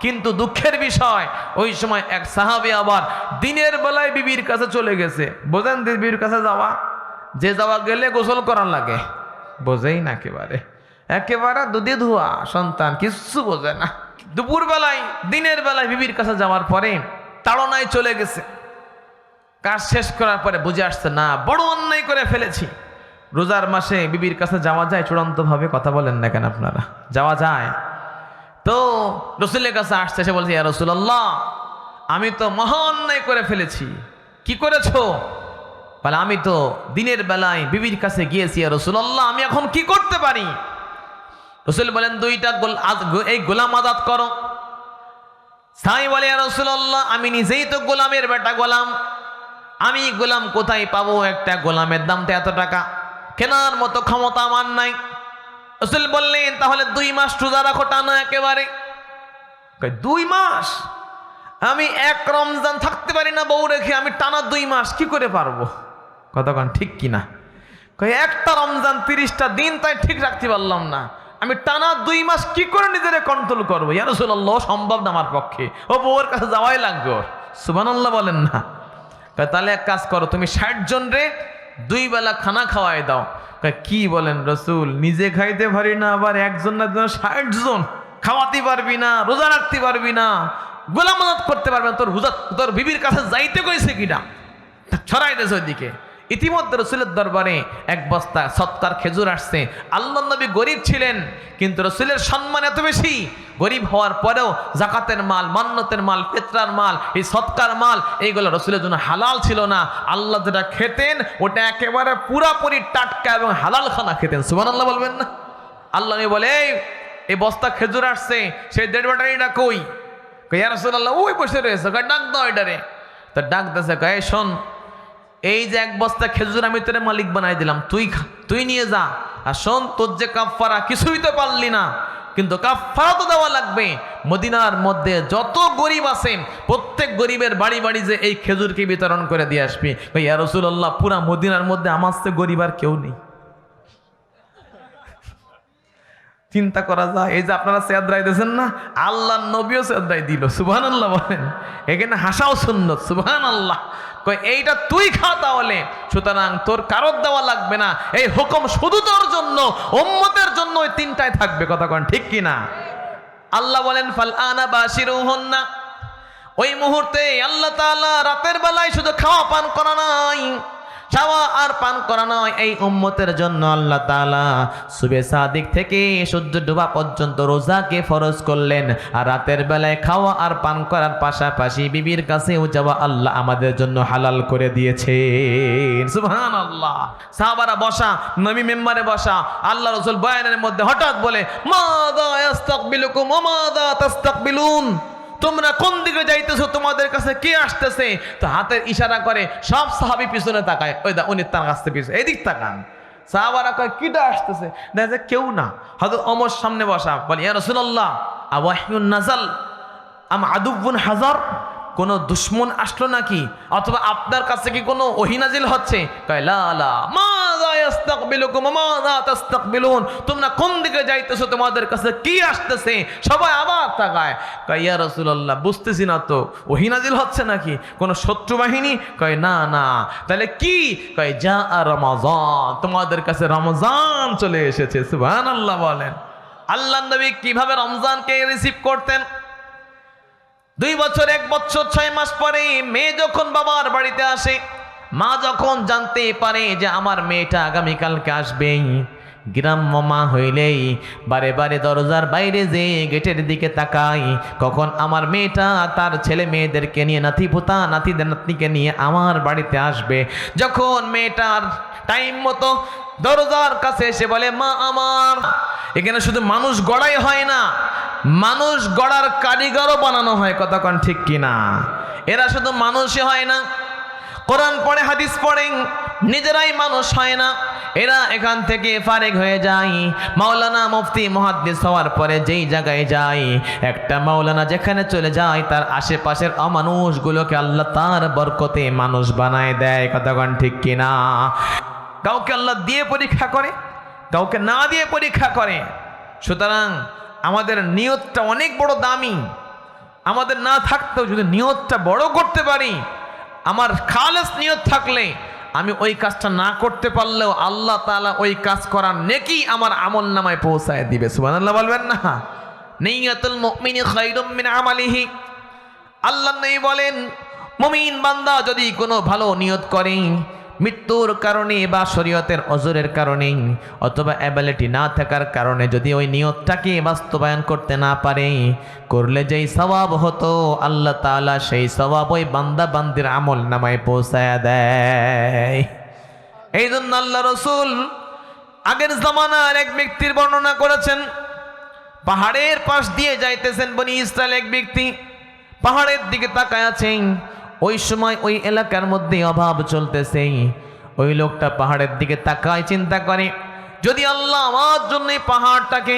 কিন্তু দুঃখের বিষয়, ওই সময় এক সাহাবি আবার দিনের বেলায় বিবির কাছে চলে গেছে। বোঝেন বিবির কাছে যাওয়া? যে যাওয়া গেলে গোসল করার লাগে। বোঝেই না একেবারে। একেবারে দুধে ধোয়া, সন্তান কিচ্ছু বোঝে না। দুপুর বেলায় দিনের বেলায় বিবির কাছে যাওয়ার পরে তাড়নায় চলে গেছে। কাজ শেষ করার পরে বুঝে আসছে, না, বড় অন্যায় করে ফেলেছি। রোজার মাসে বিবির কাছে যাওয়া যায়? চূড়ান্তভাবে কথা বলেন না কেন আপনারা? যাওয়া যায়? তো রসুলের কাছে আসছে সে বলছে, ইয়া রসুল্লাহ আমি তো মহা অন্যায় করে ফেলেছি। কি করেছ? বলে, আমি তো দিনের বেলায় বিবির কাছে গিয়েছি, ইয়া রসুল্লাহ আমি এখন কি করতে পারি? রসুল বলেন, দুইটা এই গোলাম আজাদ করো। সাই বলে, ইয়া রসুল্লাহ আমি নিজেই তো গোলামের বেটা গোলাম। আমি গোলাম কোথায় পাবো? একটা গোলামের দাম তো এত টাকা। কেনার মতো ক্ষমতা আমার নাই। রসুল বললেন, তাহলে দুই মাস রোজা রাখো টানা একেবারে। দুই মাস? আমি এক রমজান থাকতে পারি না বউ রেখে, আমি টানা দুই মাস কি করে পারব? কতক্ষণ ঠিক কিনা কয়, একটা রমজান তিরিশটা দিন তাই ঠিক রাখতে পারলাম না। আমি টানা দুই মাস কি করে নিজের কন্ট্রোল করব? ইয়া রসুল্লাহ সম্ভব না আমার পক্ষে। ও বউয়ের কাছে যাওয়াই লাগবে ওর। সুবানাল্লাহ বলেন না। তাহলে এক কাজ করো, তুমি ষাট জন রে দুই বেলা খানা খাওয়াই দাও। কি বলেন রসুল? নিজে খাইতে পারি না, আবার একজন না ষাট জন খাওয়াতে পারবি না, রোজা রাখতে পারবি না গোলামানত করতে পারবি না, তোর হুজা তোর বিবির কাছে যাইতে কইছে কিনা ছড়াই দেশ ওইদিকে। ইতিমধ্যে রসুলের দরবারে এক বস্তা সৎকার খেজুর আসছে। আল্লাহ নবী গরিব ছিলেন কিন্তু রসুলের সম্মান এত বেশি। গরিব হওয়ার পরেও জাকাতের মাল মান্নতের মাল পেত্রার মাল এই সৎকার মাল এইগুলো রসুলের জন্য হালাল ছিল না। আল্লাহ যেটা খেতেন ওটা একেবারে পুরাপুরি টাটকা এবং হালাল খানা খেতেন। সুমান আল্লাহ বলবেন না? আল্লাহ নবী বলে "এই, বস্তা খেজুর আসছে সেই দেড় ব্যাটারিটা কই? কইয়া রসুল্লাহ ওই বসে রয়েছে। ডাক দাও এটারে। তো ডাক দেছে কয়ে শোন এই যে এক বস্তা খেজুর আমি তোরে মালিক বানাই দিলাম, তুই তুই নিয়ে যা। আর শোন, তোর যে কাফারা কিছুই তো পারলি না। কিন্তু কাফারা তো দেওয়া লাগবে। মদিনার মধ্যে যত গরিব আছেন প্রত্যেক গরিবের বাড়ি বাড়ি যে এই খেজুরকে বিতরণ করে দিয়ে আসবি। ইয়া রসুল্লাহ পুরা মদিনার মধ্যে আমার চেয়ে গরিব আর কেউ নেই। চিন্তা করা যায়, এই যে আপনারা সেদ্রাই দিয়েছেন না আল্লাহ নবীও সেদ্রাই দিল সুবহান আল্লাহ বলেন। এখানে হাসাও সুন্নত সুবহান আল্লাহ কই এইটা তুই খা তাহলে। সুতরাং তোর কারোর দেওয়া লাগবে না। এই হুকুম শুধু তোর জন্য, উম্মতের জন্য ওই তিনটায় থাকবে। কথা কন, ঠিক কি না আল্লাহ বলেন, ফাল আনা বাসিরুহুন্না ওই মুহূর্তে আল্লাহ তাআলা রাতের বেলায় শুধু খাওয়া পান করা নাই। খাওয়া আর পান করা নয়। এই উম্মতের জন্য আল্লাহ তাআলা সুবে সাদিক থেকে সূর্য ডোবা পর্যন্ত রোজাকে ফরজ করলেন। আর রাতের বেলায় খাওয়া আর পান করার পাশাপাশি বিবির কাছেও যাওয়া আল্লাহ আমাদের জন্য হালাল করে দিয়েছে সুবহান আল্লাহ সাহাবারা বসা, নবী মেম্বারে বসা, আল্লাহ রসুল বয়ানের মধ্যে হঠাৎ বলে, মাদা ইয়াস্তাকবিলুকুম ওয়া মাদা তাস্তাকবিলুন? তোমরা কোন দিকে যাইতেছো, তোমাদের কাছে কে আসতেছে? তো হাতের ইশারা করে সব সাহাবি পিছনে তাকায়। ওই দা, উনি তার কাছে পিছনে, এদিক তাকান। সাহাবারা কয়, কিটা আসতেছে? দেখা যায় কেউ না। হয়তো অমর সামনে বসা, বলে, ইয়া রাসূলুল্লাহ আবাহিউন নাজাল আম আদুবুন হাজার? কোন দুশ্মন আসলো নাকি? অথবা আপনার কাছে কি কোনো ওহিনাজিল হচ্ছে? তোমরা কোন দিকে যাইতেছো, তোমাদের কাছে কি আসতেছে? সবাই আবার তাকায়। কয় রাসূলুল্লাহ, বুঝতেছি না তো ওহিনাজিল হচ্ছে নাকি? কোন শত্রু বাহিনী? কয়, না না। তাহলে কি? কয় যা রমাজান। তোমাদের কাছে রমজান চলে এসেছে সুবাহ আল্লাহ বলেন। আল্লাহ নবী কীভাবে রমজানকে রিসিভ করতেন? দুই বছর, এক বছর, ছয় মাস পরে মেয়ে যখন বাবার বাড়িতে আসে, মা যখন জানতে পারে যে আমার মেয়েটা আগামীকালকে আসবেই, গ্রাম্য মা হইলেই বারে বারে দরজার বাইরে যে গেটের দিকে তাকাই, কখন আমার মেয়েটা তার ছেলে মেয়েদেরকে নিয়ে নাতি পোতা নাতি নাতনিকে নিয়ে আমার বাড়িতে আসবে, যখন মেয়েটার টাইম মতো দরজার কাছে এসে বলে, মা আমার, এখানে শুধু মানুষ গড়াই হয় না মানুষ গড়ার কারিগরও বানানো হয় কতক্ষণ ঠিক কিনা? এরা শুধু মানুষই হয় না। কোরআন পড়ে, হাদিস পড়েন নিজেরাই মানুষ হয় না। এরা এখান থেকে ফারেক হয়ে যায়। মাওলানা মুফতি মহাদ্দিস হওয়ার পরে যেই জায়গায় যায়, একটা মাওলানা যেখানে চলে যায়, তার আশেপাশের অমানুষগুলোকে আল্লাহ তার বরকতে মানুষ বানায় দেয় কতক্ষণ ঠিক কিনা? কাউকে আল্লাহ দিয়ে পরীক্ষা করে, কাউকে না দিয়ে পরীক্ষা করে। সুতরাং আমাদের নিয়তটা অনেক বড় দামি। আমাদের না থাকতেও যদি নিয়তটা বড় করতে পারি, আমার খালেস নিয়ত থাকলে আমি ওই কাজটা না করতে পারলেও আল্লাহ তাআলা ওই কাজ করার নেকি আমার আমল নামায় পৌঁছায় দিবে। সুবহানাল্লাহ বলবেন না? মিন আমালিহি। আল্লাহ নেই বলেন, মমিন বান্দা যদি কোনো ভালো নিয়ত করে মৃত্যুর কারণে বা শরীয়তের অজরের কারণে অথবা অ্যাবিলিটি না থাকার কারণে যদি ওই নিয়তটাকে বাস্তবায়ন করতে না পারে, করলে যেই স্বভাব হতো, আল্লাহ তাআলা সেই স্বভাব ওই বান্দা বান্দির আমল নামায় পৌঁছায় দেয়। এই জন্য আল্লাহ রসুল আগের জামানার এক ব্যক্তির বর্ণনা করেছেন, পাহাড়ের পাশ দিয়ে যাইতেছেন বনি ইসরায়েল এক ব্যক্তি, পাহাড়ের দিকে তাকায় আছেন। ওই সময় ওই এলাকার মধ্যে অভাব চলতেছে। ওই লোকটা পাহাড়ের দিকে তাকায়, চিন্তা করে, যদি আল্লাহ আমার জন্য পাহাড়টাকে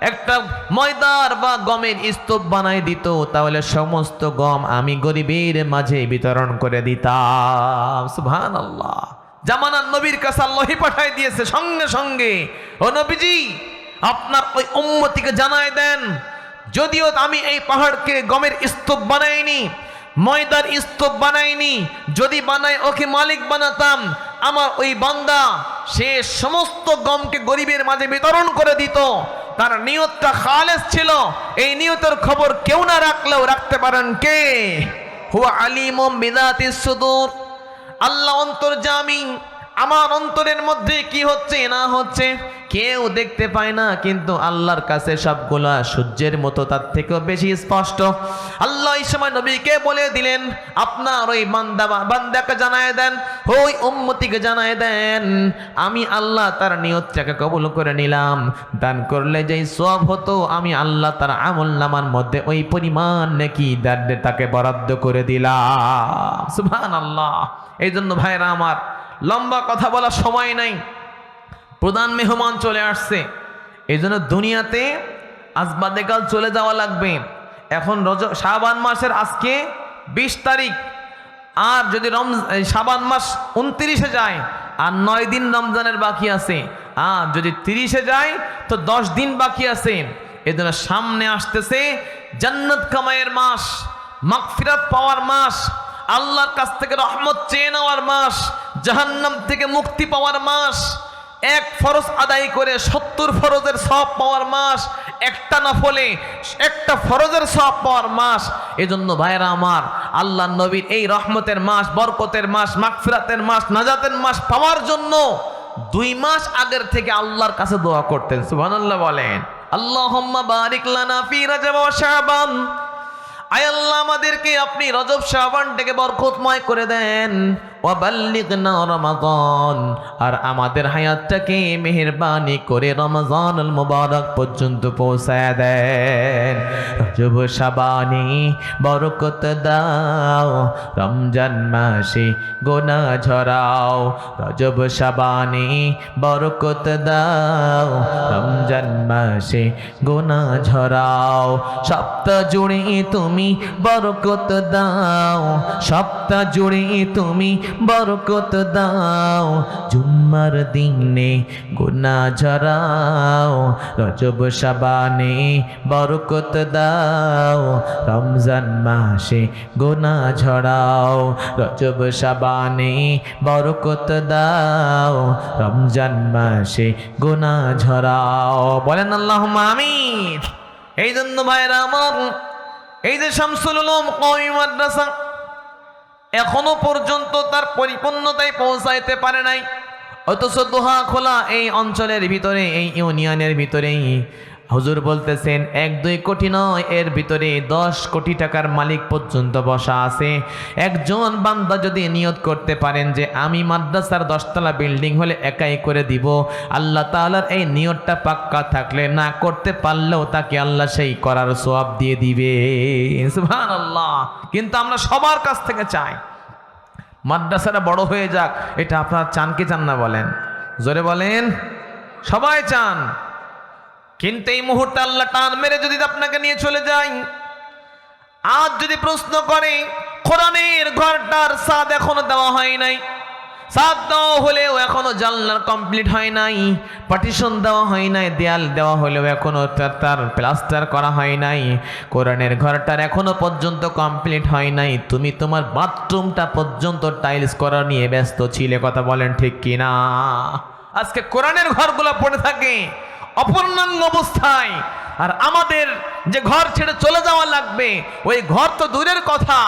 একটা ময়দার বা গমের স্তূপ বানাই দিত, তাহলে সমস্ত গম আমি গরিবের মাঝে বিতরণ করে দিতাম। সুবহান আল্লাহ জামানার নবীর কাছে আল্লাহি পাঠাই দিয়েছে সঙ্গে সঙ্গে। ও নবীজি, আপনার ওই উম্মতিকে জানায় দেন, যদিও আমি এই পাহাড়কে গমের স্তূপ বানাইনি ময়দার স্তূপ বানাইনি। যদি বানাই, ওকে মালিক বানাতাম। আমার ওই বান্দা, সে সমস্ত গমকে গরিবের মাঝে বিতরণ করে দিত। তার নিয়তটা খালেস ছিল। এই নিয়তের খবর কেউ না রাখলেও রাখতে পারেন কে? হুয়া আলিম বিদাতিস সুদূর। আল্লাহ অন্তর্জামী আমার অন্তরের মধ্যে কি হচ্ছে, না হচ্ছে, কেউ দেখতে পায় না, কিন্তু আল্লাহর কাছে সবগুলা সূর্যের মতো তার থেকেও বেশি স্পষ্ট। আল্লাহ এই সময় নবীকে বলে দিলেন, আপনার ওই বান্দা বান্দাকে জানায় দেন, ওই উম্মতিকে জানায় দেন। আমি আল্লাহ তার নিয়তটাকে কবুল করে নিলাম। দান করলে যেই সব হতো, আমি আল্লাহ তার আমল নামার মধ্যে ওই পরিমাণ নাকি দাঁড়ে তাকে বরাদ্দ করে দিলাম। সুবহান আল্লাহ এই জন্য ভাইরা আমার লম্বা কথা বলার সময় নাই। প্রধান মেহমান চলে আসছে। এই জন্য দুনিয়াতে আজ বাদেকাল চলে যাওয়া লাগবে। এখন রজ, শাবান মাসের আজকে বিশ তারিখ। আর যদি রম শাবান মাস উনত্রিশে যায়, আর নয় দিন রমজানের বাকি আছে। আর যদি তিরিশে যায়, তো দশ দিন বাকি আছে। এজন্য সামনে আসতেছে জান্নাত কামাইয়ের মাস, মাগফিরাত পাওয়ার মাস। আল্লাহর কাছ থেকে রহমত চেয়ে নেওয়ার মাস, জাহান্নাম থেকে মুক্তি পাওয়ার মাস, এক ফরজ আদায় করে সত্তর ফরজের সব পাওয়ার মাস, একটা নফলে একটা ফরজের সব পাওয়ার মাস। এজন্য ভাইরা আমার আল্লাহ নবীর এই রহমতের মাস, বরকতের মাস, মাগফিরাতের মাস, নাজাতের মাস পাওয়ার জন্য দুই মাস আগের থেকে আল্লাহর কাছে দোয়া করতেন, সুবহানাল্লাহ বলেন। আল্লাহুম্মা বারিক লানা ফি ওয়া শাবান। আয় আল্লাহ আমাদেরকে আপনি রজব শাবানটাকে বরকতময় করে দেন। রমাদান। আর আমাদের হায়াতটাকে মেহেরবানি করে রমজানুল মুবারক পর্যন্ত পৌঁছায় দেন। রজব শাবানে বরকত দাও, রমজান মাসে গোনা ঝরাও। রজব শাবানে বরকত দাও, রমজান মাসে গোনা ঝরাও। সপ্তাহ জুড়ে তুমি বরকত দাও, সপ্তাহ জুড়ে তুমি বরকত দাও, জুম্মার দিনে গুনা ঝরাও, রজব সাবানে বরকত দাও, রমজান মাসে গুনা ঝরাও, রজব সাবানে বরকত দাও, রমজান মাসে গুনা ঝরাও। বলেন আল্লাহ আমিন। এই জন্য ভাইরা আমার, এই যে শামসুল কওমি মাদ্রাসা এখনও পর্যন্ত তার পরিপূর্ণতায় পৌঁছাইতে পারে নাই। অথচ দোহা খোলা এই অঞ্চলের ভিতরে, এই ইউনিয়নের ভিতরেই হুজুর বলতেছেন, এক দুই কোটি নয়, এর ভিতরে দশ কোটি টাকার মালিক পর্যন্ত বসা আছে। একজন বান্দা যদি নিয়ত করতে পারেন যে আমি মাদ্রাসার দশতলা বিল্ডিং হলে একাই করে দিব, আল্লাহ তাআলার এই নিয়তটা পাক্কা থাকলে না করতে পারলেও তাকে আল্লাহ সেই করার সোয়াব দিয়ে দিবে। সুবহানাল্লাহ। কিন্তু আমরা সবার কাছ থেকে চাই, মাদ্রাসাটা বড় হয়ে যাক, এটা আপনার চান কি চান না বলেন? জোরে বলেন, সবাই চান। কিন্তু এই মুহূর্তে আল্লাহ টান মেরে যদি আপনাকে নিয়ে চলে যাই আজ যদি প্রশ্ন করে, কোরআনের ঘরটার সাদ এখনও দেওয়া হয় নাই, সাদ দেওয়া হলেও এখনও জানলার কমপ্লিট হয় নাই পার্টিশন দেওয়া হয় নাই, দেয়াল দেওয়া হলেও এখনও তার প্লাস্টার করা হয় নাই, কোরআনের ঘরটার এখনও পর্যন্ত কমপ্লিট হয় নাই, তুমি তোমার বাথরুমটা পর্যন্ত টাইলস করা নিয়ে ব্যস্ত ছিলে, কথা বলেন ঠিক কি না আজকে কোরআনের ঘরগুলো পড়ে থাকে অপূর্ণাঙ্গ অবস্থায়। আর আমাদের যে ঘর ছেড়ে চলে যাওয়া লাগবে, ওই ঘর তো দূরের কথা।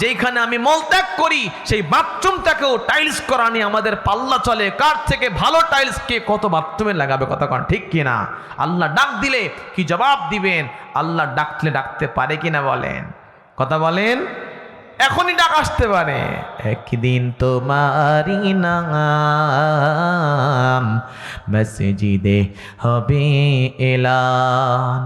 যেইখানে আমি মলত্যাগ করি, সেই বাথরুমটাকেও টাইলস করা নিয়ে আমাদের পাল্লা চলে। কার থেকে ভালো টাইলস কে কত বাথরুমে লাগাবে কথা কন, ঠিক কিনা আল্লাহ ডাক দিলে কি জবাব দিবেন? আল্লাহ ডাকলে ডাকতে পারে কিনা বলেন। কথা বলেন? এখনই ডাক আসতে পারে। একদিন তোমারি নাম মসজিদে হবে এলান।